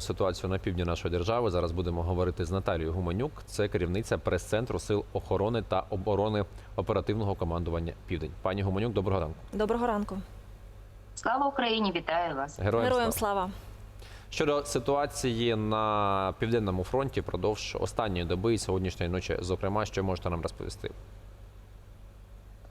про ситуацію на півдні нашої держави. Зараз будемо говорити з Наталією Гуменюк. Це керівниця прес-центру сил охорони та оборони оперативного командування Південь. Пані Гуменюк, доброго ранку. Доброго ранку. Слава Україні! Вітаю вас. Героям, Героям слава. слава. щодо ситуації на південному фронті продовж останньої доби і сьогоднішньої ночі. Зокрема, що можете нам розповісти?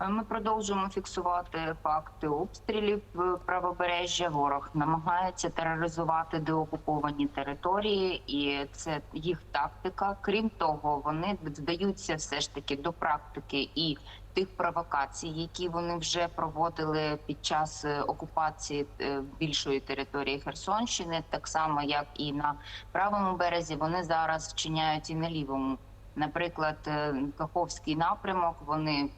Ми продовжуємо фіксувати факти обстрілів в правобережжя. Ворог намагається тероризувати деокуповані території, і це їх тактика. Крім того, вони вдаються все ж таки до практики і тих провокацій, які вони вже проводили під час е, окупації е, більшої території Херсонщини, так само як і на правому березі. Вони зараз вчиняють і на лівому. Наприклад, е, Каховський напрямок. Вони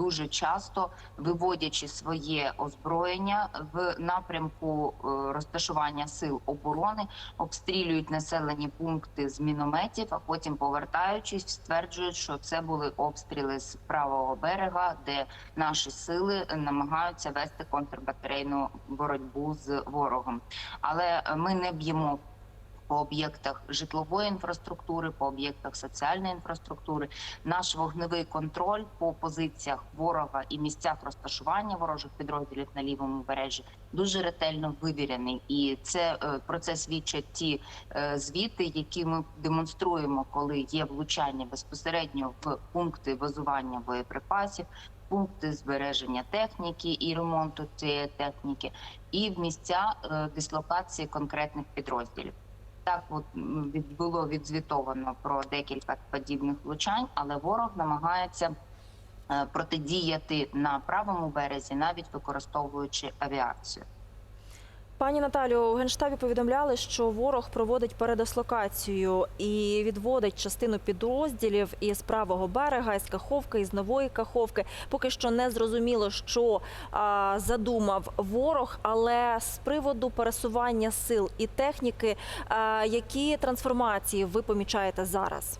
дуже часто виводячи своє озброєння в напрямку е, розташування сил оборони, обстрілюють населені пункти з мінометів, а потім повертаючись, стверджують, що це були обстріли з правого берега, де наші сили намагаються вести контрбатарейну боротьбу з ворогом. Але ми не б'ємо по об'єктах житлової інфраструктури, по об'єктах соціальної інфраструктури. Наш вогневий контроль по позиціях ворога і місцях розташування ворожих підрозділів на лівому бережжі дуже ретельно вивірений, і це е, про це свідчать ті е, звіти, які ми демонструємо, коли є влучання безпосередньо в пункти базування боєприпасів. Пункти збереження техніки і ремонту цієї техніки, і в місця е, дислокації конкретних підрозділів. Так, от було відзвітовано про декілька подібних влучань, але ворог намагається е, протидіяти на правому березі, навіть використовуючи авіацію. Пані Наталю, у генштабі повідомляли, що ворог проводить передислокацію і відводить частину підрозділів із правого берега, із Каховки, із нової Каховки. Поки що не зрозуміло, що а, задумав ворог, але з приводу пересування сил і техніки, а, які трансформації ви помічаєте зараз?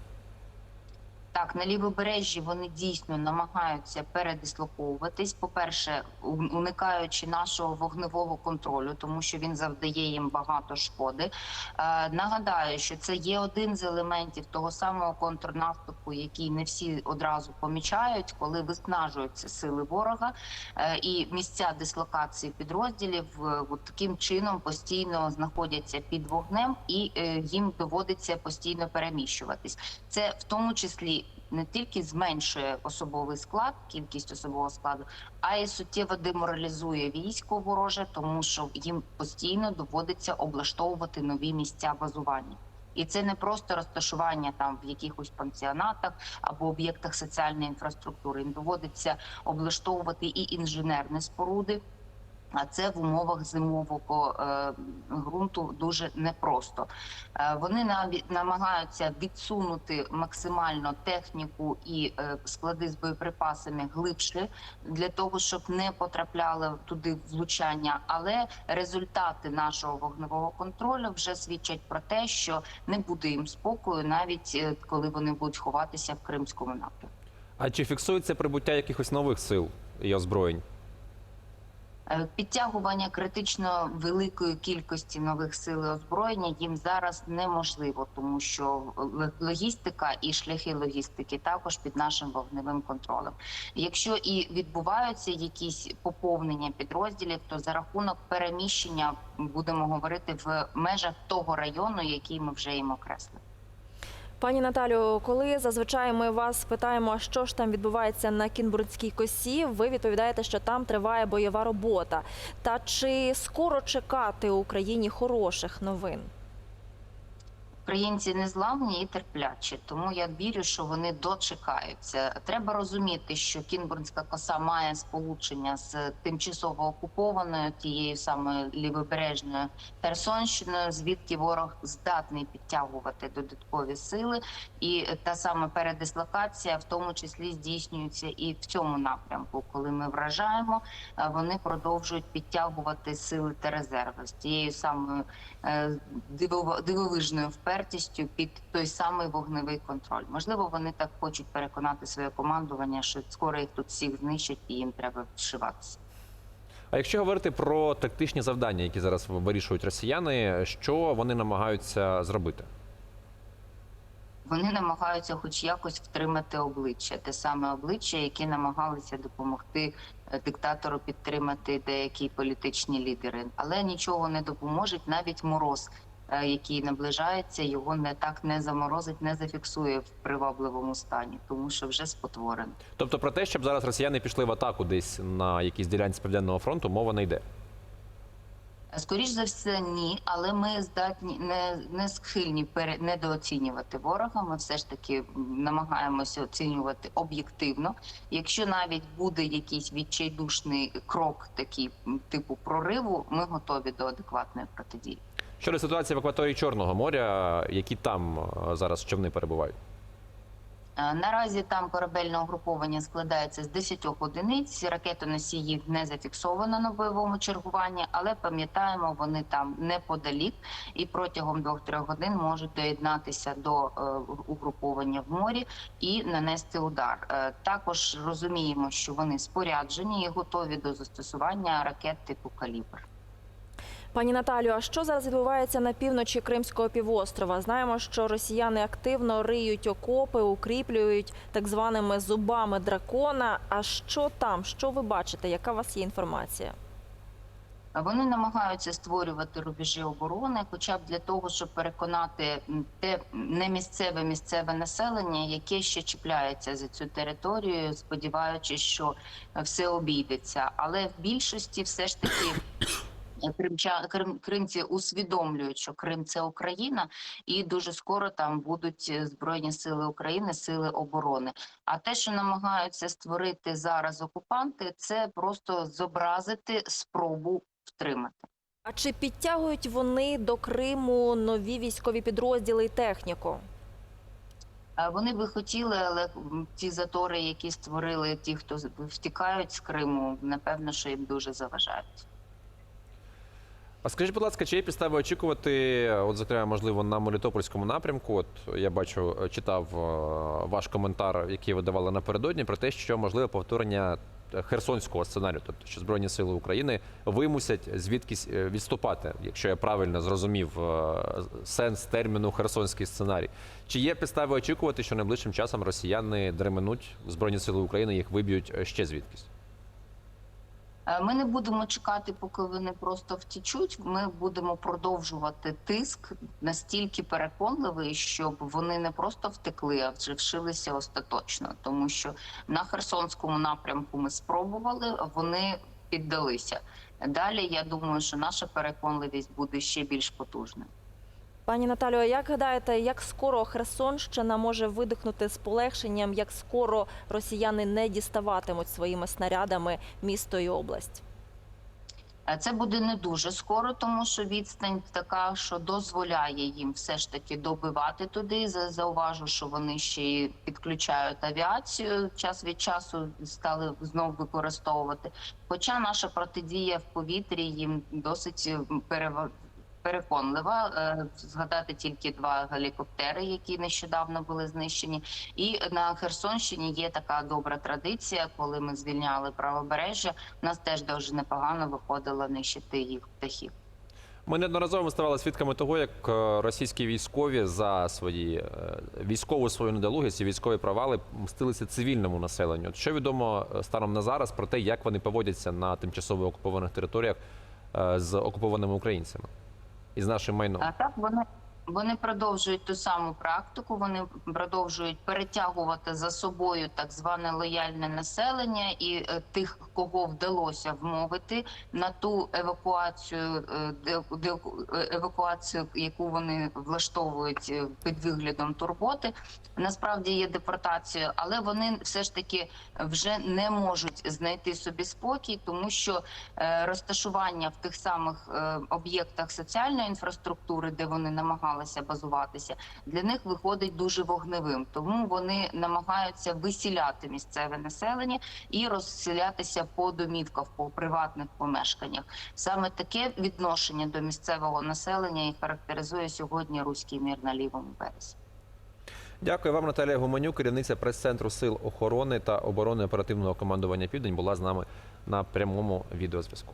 Так, на лівобережжі вони дійсно намагаються передислоковуватись. По-перше, уникаючи нашого вогневого контролю, тому що він завдає їм багато шкоди. Е, нагадаю, що це є один з елементів того самого контрнаступу, який не всі одразу помічають, коли виснажуються сили ворога е, і місця дислокації підрозділів е, от таким чином постійно знаходяться під вогнем, і е, їм доводиться постійно переміщуватись. Це в тому числі не тільки зменшує особовий склад, кількість особового складу, а й суттєво деморалізує військо вороже, тому що їм постійно доводиться облаштовувати нові місця базування. І це не просто розташування там в якихось пансіонатах або об'єктах соціальної інфраструктури. Їм доводиться облаштовувати і інженерні споруди. А це в умовах зимового е, ґрунту дуже непросто. Е, вони навіть намагаються відсунути максимально техніку і е, склади з боєприпасами глибше для того, щоб не потрапляли туди влучання. Але результати нашого вогневого контролю вже свідчать про те, що не буде їм спокою, навіть коли вони будуть ховатися в Кримському напрямку. А чи фіксується прибуття якихось нових сил і озброєнь? Е, Підтягування критично великої кількості нових сил озброєння їм зараз неможливо, тому що логістика і шляхи логістики також під нашим вогневим контролем. Якщо і відбуваються якісь поповнення підрозділів, то за рахунок переміщення будемо говорити в межах того району, який ми вже їм окреслили. Пані Наталю, коли зазвичай ми вас питаємо, що ж там відбувається на Кінбурнській косі, ви відповідаєте, що там триває бойова робота. Та чи скоро чекати Україні хороших новин? Українці незламні і терплячі, тому я вірю, що вони дочекаються. Треба розуміти, що Кінбурнська коса має сполучення з тимчасово окупованою тією самою лівобережною Херсонщиною, звідки ворог здатний підтягувати додаткові сили, і та сама передислокація, в тому числі здійснюється і в цьому напрямку. Коли ми вражаємо, е, вони продовжують підтягувати сили та резерви з тією самою е, дивовижною впертістю під той самий вогневий контроль. Можливо, вони так хочуть переконати своє командування, що скоро їх тут всіх знищать і їм треба вшиватися. А якщо говорити про тактичні завдання, які зараз вирішують росіяни, що вони намагаються зробити? Вони намагаються хоч якось втримати обличчя, те саме обличчя, яке намагалися допомогти е, диктатору підтримати деякі політичні лідери, але нічого не допоможуть, навіть мороз, який наближається, його не так не заморозить, не зафіксує в привабливому стані, тому що вже спотворено. Тобто про те, щоб зараз росіяни пішли в атаку десь на якійсь ділянці південного фронту, мова не йде. Скоріш за все, ні, але ми здатні не, не схильні пере, недооцінювати ворога. Ми все ж таки намагаємося оцінювати об'єктивно. Якщо навіть буде якийсь відчайдушний крок, такий типу прориву, ми готові до адекватної протидії. Щодо ситуації в акваторії Чорного моря, які там е, зараз човни перебувають? Е, Наразі там корабельне угруповання складається з 10 одиниць. Ракетоносіїв не зафіксовано на бойовому чергуванні, але пам'ятаємо, вони там неподалік і протягом 2-3 годин можуть доєднатися до е, угруповання в морі і нанести удар. Також розуміємо, що вони споряджені і готові до застосування ракет типу калібр. Пані Наталю, а що зараз відбувається на півночі Кримського півострова? Знаємо, що росіяни активно риють окопи, укріплюють так званими зубами дракона. А що там? Що ви бачите? Яка у вас є інформація? Вони намагаються створювати рубежі оборони, хоча б для того, щоб переконати те не місцеве місцеве населення, яке ще чіпляється за цю територію, сподіваючись, що все обійдеться. Але в більшості все ж таки. Е, Кримча Крим, кримці усвідомлюють, що Крим це Україна, і дуже скоро там будуть е, збройні сили України, сили оборони. А те, що намагаються створити зараз окупанти, це просто зобразити спробу втримати. А чи підтягують вони до Криму нові військові підрозділи і техніку? Е, Вони би хотіли, але ті затори, які створили ті, хто втікають з Криму, напевно, що їм дуже заважають. А скажіть, будь ласка, чи є підстави очікувати, от зокрема, можливо, на Мелітопольському напрямку? От я бачу, читав е, ваш коментар, який ви давали напередодні, про те, що можливе повторення херсонського сценарію, тобто що збройні сили України вимусять звідкись е, відступати, якщо я правильно зрозумів е, сенс терміну херсонський сценарій. Чи є підстави очікувати, що найближчим часом росіяни дременуть збройні сили України, їх виб'ють ще звідкись? Е, Ми не будемо чекати, поки вони просто втічуть. Ми будемо продовжувати тиск настільки переконливий, щоб вони не просто втекли, а вже вшилися остаточно. Тому що на Херсонському напрямку ми спробували, вони піддалися. Далі я думаю, що наша переконливість буде ще більш потужною. Пані Наталю, а як гадаєте, як скоро Херсонщина може видихнути з полегшенням, як скоро росіяни не діставатимуть своїми снарядами місто і область? Е, Це буде не дуже скоро, тому що відстань така, що дозволяє їм все ж таки добивати туди. За- Зауважу, що вони ще й підключають авіацію час від часу стали знову використовувати. Хоча наша протидія в повітрі їм досить е, перева- переконлива. Е, Згадати тільки два гелікоптери, які нещодавно були знищені. І на Херсонщині є така добра традиція, коли ми звільняли правобережжя. У нас теж дуже непогано виходило нищити їх птахів. Ми неодноразово ставали свідками того, як е, російські військові за свої е, військову свою недолугість і військові провали мстилися цивільному населенню. Що відомо станом на зараз про те, як вони поводяться на тимчасово окупованих територіях з окупованими українцями і з нашим майном? А так вони. Вони продовжують ту саму практику. Вони продовжують перетягувати за собою так зване лояльне населення і е, тих, кого вдалося вмовити на ту евакуацію, е, де, е, евакуацію, яку вони влаштовують під виглядом турботи. Насправді є депортацією, але вони все ж таки вже не можуть знайти собі спокій, тому що розташування в тих самих об'єктах соціальної інфраструктури, де вони намагалися базуватися, для них виходить дуже вогневим. Тому вони намагаються висіляти місцеве населення і розселятися по домівках, по приватних помешканнях. Саме таке відношення до місцевого населення і характеризує сьогодні руський мір на лівому березі. Дякую вам, Наталія Гуманюк, керівниця прес-центру сил охорони та оборони оперативного командування Південь, була з нами на прямому відеозв'язку.